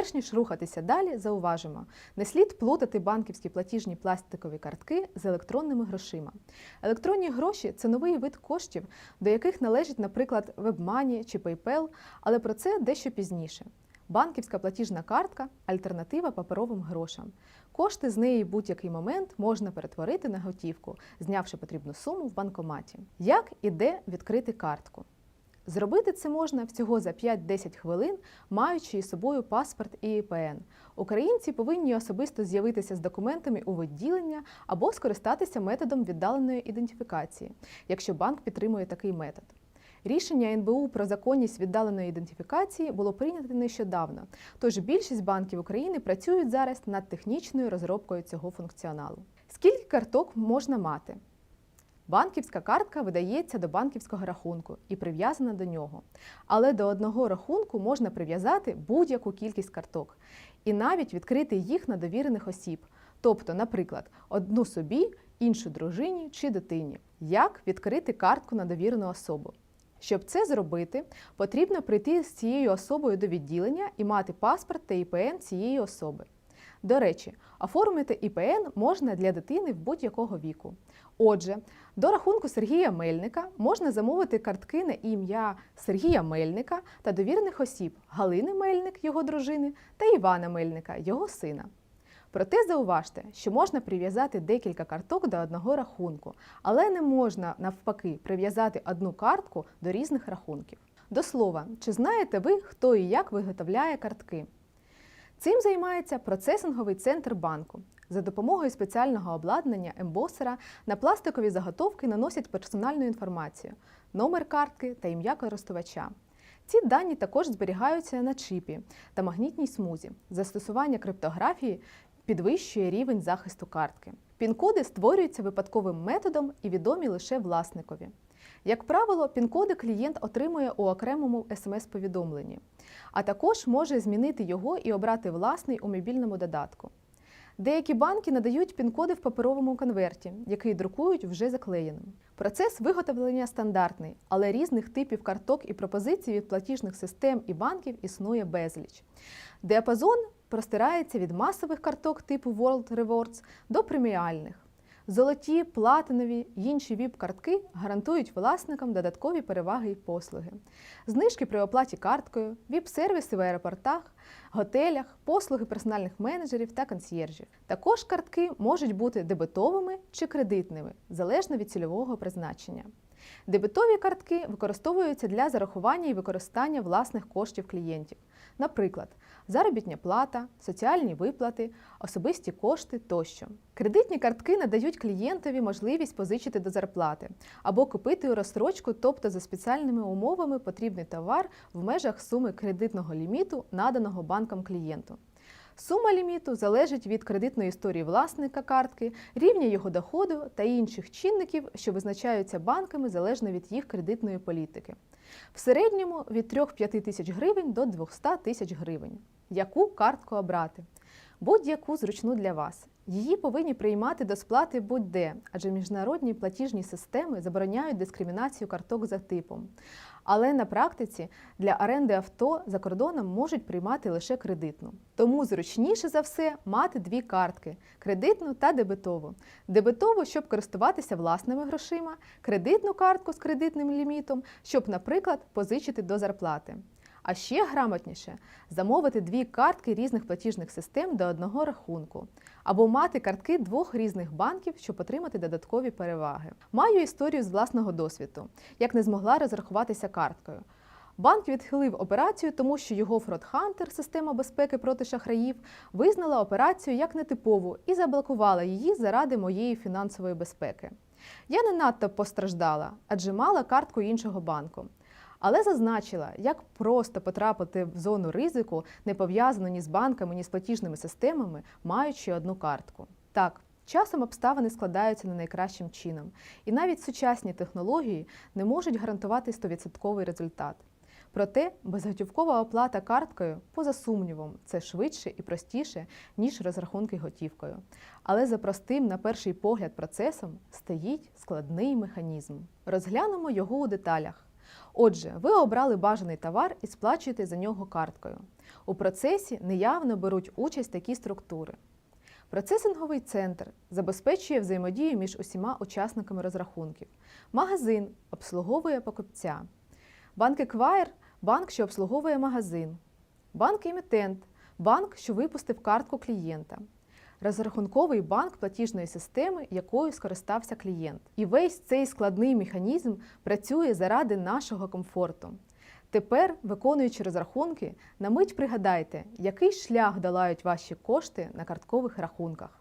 Перш ніж рухатися далі, зауважимо, не слід плутати банківські платіжні пластикові картки з електронними грошима. Електронні гроші це новий вид коштів, до яких належить, наприклад, WebMoney чи PayPal, але про це дещо пізніше. Банківська платіжна картка альтернатива паперовим грошам. Кошти з неї в будь-який момент можна перетворити на готівку, знявши потрібну суму в банкоматі. Як і де відкрити картку? Зробити це можна всього за 5-10 хвилин, маючи із собою паспорт і ІПН. Українці повинні особисто з'явитися з документами у відділення або скористатися методом віддаленої ідентифікації, якщо банк підтримує такий метод. Рішення НБУ про законність віддаленої ідентифікації було прийнято нещодавно, тож більшість банків України працюють зараз над технічною розробкою цього функціоналу. Скільки карток можна мати? Банківська картка видається до банківського рахунку і прив'язана до нього. Але до одного рахунку можна прив'язати будь-яку кількість карток і навіть відкрити їх на довірених осіб. Тобто, наприклад, одну собі, іншу дружині чи дитині. Як відкрити картку на довірену особу? Щоб це зробити, потрібно прийти з цією особою до відділення і мати паспорт та ІПН цієї особи. До речі, оформити ІПН можна для дитини в будь-якого віку. Отже, до рахунку Сергія Мельника можна замовити картки на ім'я Сергія Мельника та довірених осіб Галини Мельник, його дружини, та Івана Мельника, його сина. Проте зауважте, що можна прив'язати декілька карток до одного рахунку, але не можна навпаки прив'язати одну картку до різних рахунків. До слова, чи знаєте ви, хто і як виготовляє картки? Цим займається процесинговий центр банку. За допомогою спеціального обладнання ембосера на пластикові заготовки наносять персональну інформацію, номер картки та ім'я користувача. Ці дані також зберігаються на чипі та магнітній смузі. Застосування криптографії підвищує рівень захисту картки. Пін-коди створюються випадковим методом і відомі лише власникові. Як правило, пін-коди клієнт отримує у окремому смс-повідомленні, а також може змінити його і обрати власний у мобільному додатку. Деякі банки надають пін-коди в паперовому конверті, який друкують вже заклеєним. Процес виготовлення стандартний, але різних типів карток і пропозицій від платіжних систем і банків існує безліч. Діапазон простирається від масових карток типу World Rewards до преміальних. Золоті, платинові й інші ВІП-картки гарантують власникам додаткові переваги і послуги. Знижки при оплаті карткою, ВІП-сервіси в аеропортах, готелях, послуги персональних менеджерів та консьєржів. Також картки можуть бути дебетовими чи кредитними, залежно від цільового призначення. Дебетові картки використовуються для зарахування і використання власних коштів клієнтів, наприклад, заробітня плата, соціальні виплати, особисті кошти тощо. Кредитні картки надають клієнтові можливість позичити до зарплати або купити у розстрочку, тобто за спеціальними умовами потрібний товар в межах суми кредитного ліміту, наданого банком клієнту. Сума ліміту залежить від кредитної історії власника картки, рівня його доходу та інших чинників, що визначаються банками залежно від їх кредитної політики. В середньому від 3-5 тисяч гривень до 200 тисяч гривень. Яку картку обрати? Будь-яку зручну для вас. Її повинні приймати до сплати будь-де, адже міжнародні платіжні системи забороняють дискримінацію карток за типом. Але на практиці для оренди авто за кордоном можуть приймати лише кредитну. Тому зручніше за все мати дві картки кредитну та дебетову. Дебетову, щоб користуватися власними грошима, кредитну картку з кредитним лімітом, щоб, наприклад, позичити до зарплати. А ще грамотніше замовити дві картки різних платіжних систем до одного рахунку, або мати картки двох різних банків, щоб отримати додаткові переваги. Маю історію з власного досвіду, як не змогла розрахуватися карткою. Банк відхилив операцію, тому що його FraudHunter, система безпеки проти шахраїв, визнала операцію як нетипову і заблокувала її заради моєї фінансової безпеки. Я не надто постраждала, адже мала картку іншого банку. Але зазначила, як просто потрапити в зону ризику, не пов'язану ні з банками, ні з платіжними системами, маючи одну картку. Так, часом обставини складаються не найкращим чином, і навіть сучасні технології не можуть гарантувати 100% результат. Проте безготівкова оплата карткою, поза сумнівом, це швидше і простіше, ніж розрахунки готівкою. Але за простим, на перший погляд, процесом стоїть складний механізм. Розглянемо його у деталях. Отже, ви обрали бажаний товар і сплачуєте за нього карткою. У процесі неявно беруть участь такі структури. Процесинговий центр забезпечує взаємодію між усіма учасниками розрахунків. Магазин обслуговує покупця. Банк Еквайр банк, що обслуговує магазин. Банк емітент банк, що випустив картку клієнта. Розрахунковий банк платіжної системи, якою скористався клієнт. І весь цей складний механізм працює заради нашого комфорту. Тепер, виконуючи розрахунки, на мить пригадайте, який шлях долають ваші кошти на карткових рахунках.